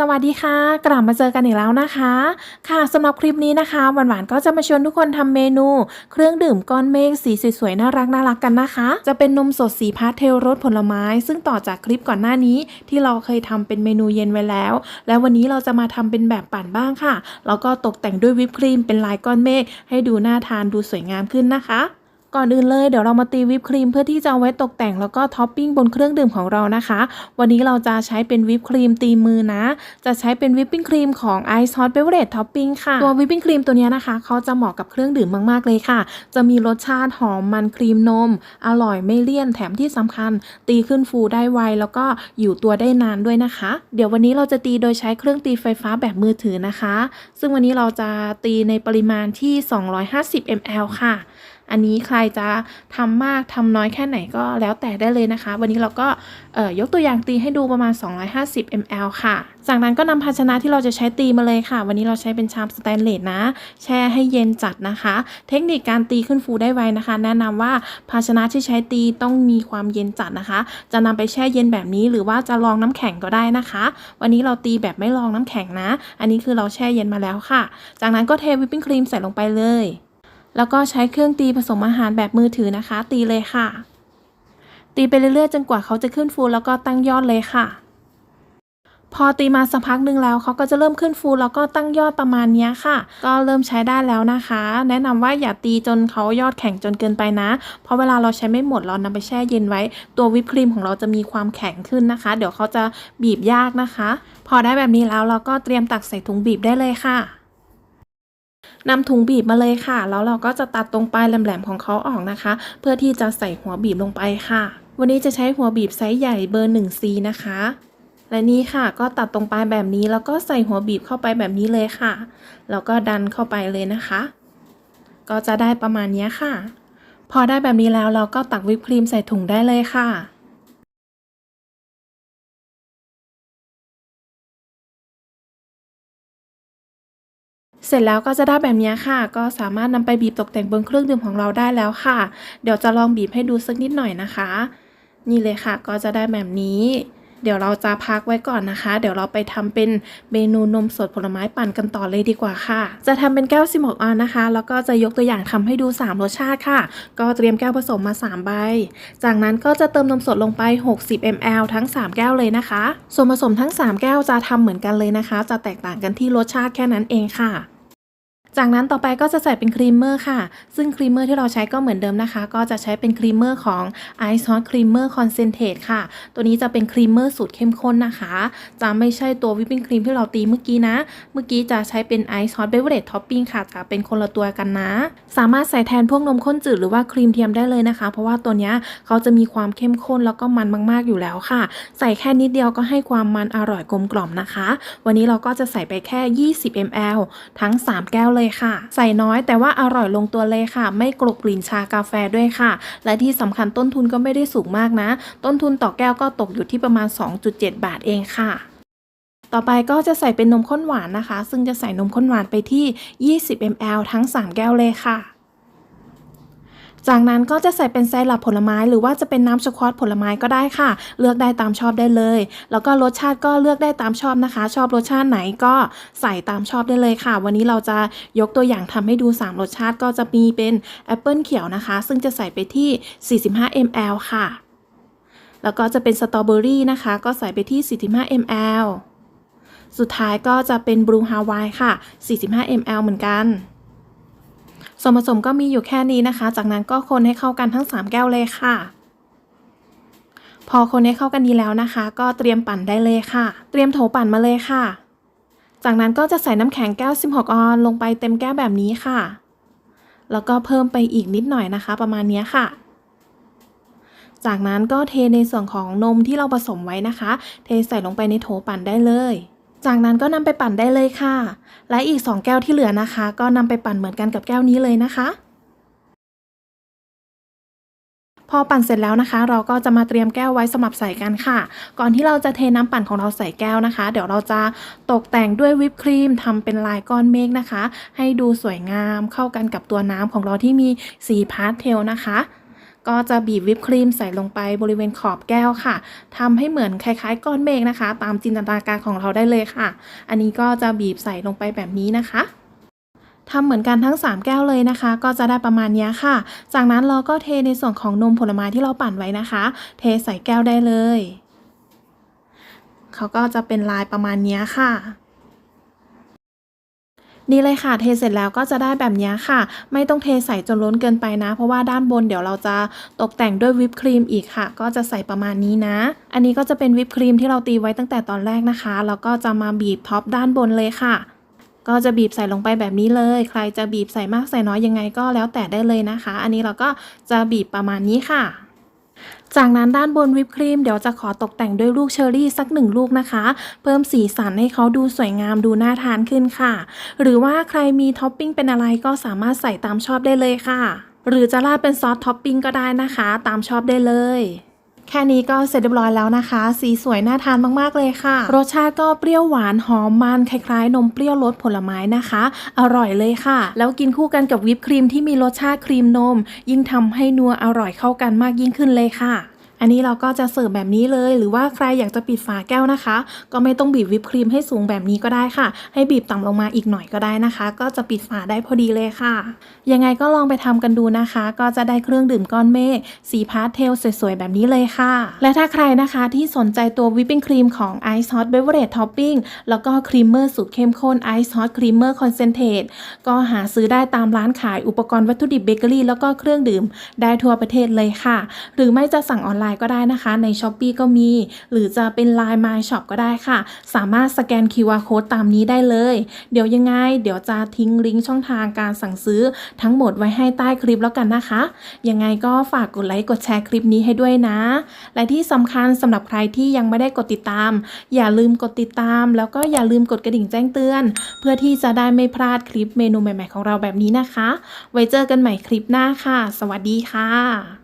สวัสดีค่ะ กลับมาเจอกันอีกแล้วนะคะ ค่ะสำหรับคลิปนี้นะคะหวานๆก็จะมาชวนทุกคนทำเมนู เครื่องดื่มก้อนเมฆสีสวยๆน่ารักน่ารักกันนะคะ จะเป็นนมสดสีพาสเทลรสผลไม้ ซึ่งต่อจากคลิปก่อนหน้านี้ที่เราเคยทำเป็นเมนูเย็นไว้แล้ว แล้ววันนี้เราจะมาทำเป็นแบบปั่นบ้างค่ะแล้วก็ตกแต่งด้วยวิปครีมเป็นลายก้อนเมฆให้ดูน่าทานดูสวยงามขึ้นนะคะ ก่อนอื่นเลยเดี๋ยวเรามาตีวิปครีมเพื่อที่จะเอาไว้ตกแต่งแล้วก็ท็อปปิ้งบนเครื่องดื่มของเรานะคะ วันนี้เราจะใช้เป็นวิปครีมตีมือนะ จะใช้เป็นวิปปิ้งครีมของ Ice Hot Beverage Topping ค่ะ ตัววิปปิ้งครีมตัวนี้นะคะเขาจะเหมาะกับเครื่องดื่มมากๆเลยค่ะ จะมีรสชาติหอมมันครีมนม อร่อยไม่เลี่ยนแถมที่สำคัญ ตีขึ้นฟูได้ไวแล้วก็อยู่ตัวได้นานด้วยนะคะ เดี๋ยววันนี้เราจะตีโดยใช้เครื่องตีไฟฟ้าแบบมือถือนะคะ ซึ่งวันนี้เราจะตีในปริมาณที่ 250 ml ค่ะ อันนี้ใครจะทำมากทำน้อยแค่ไหนก็แล้วแต่ได้เลยนะคะ วันนี้เราก็ยกตัวอย่างตีให้ดูประมาณ 250 ml ค่ะ จากนั้นก็นำภาชนะที่เราจะใช้ตีมาเลยค่ะ วันนี้เราใช้เป็นชามสแตนเลสนะ แช่ให้เย็นจัดนะคะ เทคนิคการตีขึ้นฟูได้ไวนะคะ แนะนำว่าภาชนะที่ใช้ตีต้องมีความเย็นจัดนะคะ จะนำไปแช่เย็นแบบนี้หรือว่าจะลองน้ำแข็งก็ได้นะคะ วันนี้เราตีแบบไม่ลองน้ำแข็งนะ อันนี้คือเราแช่เย็นมาแล้วค่ะ จากนั้นก็เทวิปปิ้งครีมใส่ลงไปเลย แล้วก็ใช้เครื่องตีผสมอาหารแบบมือถือนะคะ ตีเลยค่ะ ตีไปเรื่อยๆ จนกว่าเขาจะขึ้นฟูแล้วก็ตั้งยอดเลยค่ะ พอตีมาสักพักหนึ่งแล้วเขาก็จะเริ่มขึ้นฟูแล้วก็ตั้งยอดประมาณนี้ค่ะ ก็เริ่มใช้ได้แล้วนะคะ แนะนำว่าอย่าตีจนเขายอดแข็งจนเกินไปนะ เพราะเวลาเราใช้ไม่หมดเรานำไปแช่เย็นไว้ ตัววิปครีมของเราจะมีความแข็งขึ้นนะคะ เดี๋ยวเขาจะบีบยากนะคะ พอได้แบบนี้แล้วเราก็เตรียมตักใส่ถุงบีบได้เลยค่ะ นำถุงบีบมาเลยค่ะ แล้วเราก็จะตัดตรงปลายแหลมๆของเขาออกนะคะ เพื่อที่จะใส่หัวบีบลงไปค่ะ วันนี้จะใช้หัวบีบไซส์ใหญ่เบอร์ 1C นะคะ และนี่ค่ะก็ตัดตรงปลายแบบนี้แล้วก็ใส่หัวบีบเข้าไปแบบนี้เลยค่ะ แล้วก็ดันเข้าไปเลยนะคะ ก็จะได้ประมาณนี้ค่ะ พอได้แบบนี้แล้วเราก็ตักวิปครีมใส่ถุงได้เลยค่ะ เสร็จแล้วก็จะได้แบบนี้ค่ะ ก็สามารถนำไปบีบตกแต่งบนเครื่องดื่มของเราได้แล้วค่ะ เดี๋ยวจะลองบีบให้ดูสักนิดหน่อยนะคะ นี่เลยค่ะก็จะได้แบบนี้ เดี๋ยวเราจะพักไว้ก่อนนะคะ เดี๋ยวเราไปทำเป็นเมนูนมสดผลไม้ปั่นกันต่อเลยดีกว่าค่ะ จะทำเป็นแก้วซิมอกออนนะคะ แล้วก็จะยกตัวอย่างทำให้ดู 3 รสชาติค่ะ ก็เตรียมแก้วผสมมา 3 ใบ จากนั้นก็จะเติมนมสดลงไป 60 ml ทั้ง 3 แก้วเลยนะคะ ส่วนผสมทั้ง 3 แก้วจะทำเหมือนกันเลยนะคะ จะแตกต่างกันที่รสชาติแค่นั้นเองค่ะ จากนั้นต่อไปก็จะใส่เป็นครีมเมอร์ค่ะ ซึ่งครีมเมอร์ที่เราใช้ก็เหมือนเดิมนะคะ ก็จะใช้เป็นครีมเมอร์ของ Ice Hot Creamer Concentrate ค่ะ ตัวนี้จะเป็นครีมเมอร์สูตรเข้มข้นนะคะ จะไม่ใช่ตัววิปปิ้งครีมที่เราตีเมื่อกี้นะ เมื่อกี้จะใช้เป็น Ice Hot Beverage Topping ค่ะ จะเป็นคนละตัวกันนะ สามารถใส่แทนพวกนมข้นจืดหรือว่าครีมเทียมได้เลยนะคะ เพราะว่าตัวนี้เขาจะมีความเข้มข้นแล้วก็มันมาก ๆอยู่แล้วค่ะ ใส่แค่นิดเดียวก็ให้ความมันอร่อยกลมกล่อมนะคะ วันนี้เราก็จะใส่ไปแค่ 20 ml ทั้ง 3 แก้วเลยค่ะ ใส่น้อยแต่ว่าอร่อยลงตัวเลยค่ะ ไม่กลบกลิ่นชากาแฟด้วยค่ะ และที่สำคัญต้นทุนก็ไม่ได้สูงมากนะ ต้นทุนต่อแก้วก็ตกอยู่ที่ประมาณ 2.7 บาทเองค่ะต่อไปก็จะใส่เป็นนมข้นหวานนะคะ ซึ่งจะใส่นมข้นหวานไปที่ 20 ml ทั้ง 3 แก้วเลยค่ะ จากนั้นก็จะใส่เป็นไซรัปผลไม้ หรือว่าจะเป็นน้ำสควอตผลไม้ก็ได้ค่ะ เลือกได้ตามชอบได้เลย แล้วก็รสชาติก็เลือกได้ตามชอบนะคะ ชอบรสชาติไหนก็ใส่ตามชอบได้เลยค่ะ วันนี้เราจะยกตัวอย่างทำให้ดู 3 รสชาติก็จะมีเป็นแอปเปิลเขียวนะคะ ซึ่งจะใส่ไปที่ 45 ml ค่ะ แล้วก็จะเป็นสตรอเบอรี่นะคะ ก็ใส่ไปที่ 45 ml สุดท้ายก็จะเป็นบลูฮาวายค่ะ 45 ml เหมือนกัน ส่วนผสมก็มีอยู่แค่นี้นะคะ จากนั้นก็คนให้เข้ากันทั้ง 3 แก้วเลยค่ะ พอคนให้เข้ากันดีแล้วนะคะ ก็เตรียมปั่นได้เลยค่ะ เตรียมโถปั่นมาเลยค่ะ จากนั้นก็จะใส่น้ำแข็งแก้ว 16 ออนลงไปเต็มแก้วแบบนี้ค่ะ แล้วก็เพิ่มไปอีกนิดหน่อยนะคะ ประมาณนี้ค่ะ จากนั้นก็เทในส่วนของนมที่เราผสมไว้นะคะ เทใส่ลงไปในโถปั่นได้เลย จากนั้นก็นำไปปั่นได้เลยค่ะ และอีก 2 แก้วที่เหลือนะคะ ก็นำไปปั่นเหมือนกันกับแก้วนี้เลยนะคะ พอปั่นเสร็จแล้วนะคะ เราก็จะมาเตรียมแก้วไว้สำหรับใส่กันค่ะ ก่อนที่เราจะเทน้ำปั่นของเราใส่แก้วนะคะ เดี๋ยวเราจะตกแต่งด้วยวิปครีมทำเป็นลายก้อนเมฆนะคะ ให้ดูสวยงามเข้ากันกับตัวน้ำของเราที่มีสีพาสเทลนะคะ ก็จะบีบวิปครีมใส่ลงไปบริเวณขอบแก้วค่ะทำให้เหมือนคล้ายๆก้อนเมฆนะคะ ตามจินตนาการของเราได้เลยค่ะ อันนี้ก็จะบีบใส่ลงไปแบบนี้นะคะทำเหมือนกันทั้ง 3 แก้วเลยนะคะ ก็จะได้ประมาณนี้ค่ะ จากนั้นเราก็เทในส่วนของนมผลไม้ที่เราปั่นไว้นะคะ เทใส่แก้วได้เลย เขาก็จะเป็นลายประมาณนี้ค่ะ นี่เลยค่ะ เทเสร็จแล้วก็จะได้แบบนี้ค่ะ ไม่ต้องเทใส่จนล้นเกินไปนะ เพราะว่าด้านบนเดี๋ยวเราจะตกแต่งด้วยวิปครีมอีกค่ะ ก็จะใส่ประมาณนี้นะ อันนี้ก็จะเป็นวิปครีมที่เราตีไว้ตั้งแต่ตอนแรกนะคะ แล้วก็จะมาบีบท็อปด้านบนเลยค่ะ ก็จะบีบใส่ลงไปแบบนี้เลย ใครจะบีบใส่มากใส่น้อยยังไงก็แล้วแต่ได้เลยนะคะ อันนี้เราก็จะบีบประมาณนี้ค่ะ จากนั้นด้านบนวิปครีมเดี๋ยวจะขอตกแต่งด้วยลูกเชอร์รี่สักหนึ่งลูกนะคะ เพิ่มสีสันให้เขาดูสวยงามดูน่าทานขึ้นค่ะ หรือว่าใครมีท็อปปิ้งเป็นอะไรก็สามารถใส่ตามชอบได้เลยค่ะ หรือจะราดเป็นซอสท็อปปิ้งก็ได้นะคะ ตามชอบได้เลย แค่นี้ก็เสร็จเรียบร้อยแล้วนะคะ สีสวยน่าทานมากๆเลยค่ะ รสชาติก็เปรี้ยวหวานหอมมันคล้ายๆ นมเปรี้ยวรสผลไม้นะคะ อร่อยเลยค่ะ แล้วกินคู่กันกับวิปครีมที่มีรสชาติครีมนม ยิ่งทำให้นัวอร่อยเข้ากันมากยิ่งขึ้นเลยค่ะ อันนี้เราก็จะเสิร์ฟแบบนี้เลย หรือว่าใครอยากจะปิดฝาแก้วนะคะ ก็ไม่ต้องบีบวิปครีมให้สูงแบบนี้ก็ได้ค่ะ ให้บีบต่ำลงมาอีกหน่อยก็ได้นะคะ ก็จะปิดฝาได้พอดีเลยค่ะ ยังไงก็ลองไปทำกันดูนะคะ ก็จะได้เครื่องดื่มก้อนเมฆสีพาสเทลสวยๆแบบนี้เลยค่ะ และถ้าใครนะคะที่สนใจตัววิปปิ้งครีมของ Ice Hot Beverage Topping แล้วก็ครีมเมอร์สูตรเข้มข้น Ice Hot Creamer Concentrate ก็หาซื้อได้ตามร้านขายอุปกรณ์วัตถุดิบเบเกอรี่แล้วก็เครื่องดื่มได้ทั่วประเทศเลยค่ะ หรือไม่จะสั่งออนไลน์ก็ได้นะคะ ใน s h อ p e e ก็มี หรือจะเป็น Line My Shop ก็ได้ค่ะ สามารถสแกน QR Code ตามนี้ได้เลย เดี๋ยวยังไง เดี๋ยวจะทิ้งลิงก์ช่องทางการสั่งซื้อทั้งหมดไว้ให้ใต้คลิปแล้วกันนะคะ ยังไงก็ฝากกดไลค์กดแชร์คลิปนี้ให้ด้วยนะ และที่สำคัญสำหรับใครที่ยังไม่ได้กดติดตาม อย่าลืมกดติดตาม แล้วก็อย่าลืมกดกระดิ่งแจ้งเตือน เพื่อที่จะได้ไม่พลาดคลิปเมนูใหม่ ๆ ของเราแบบนี้นะคะ ไว้เจอกันใหม่คลิปหน้าค่ะ สวัสดีค่ะ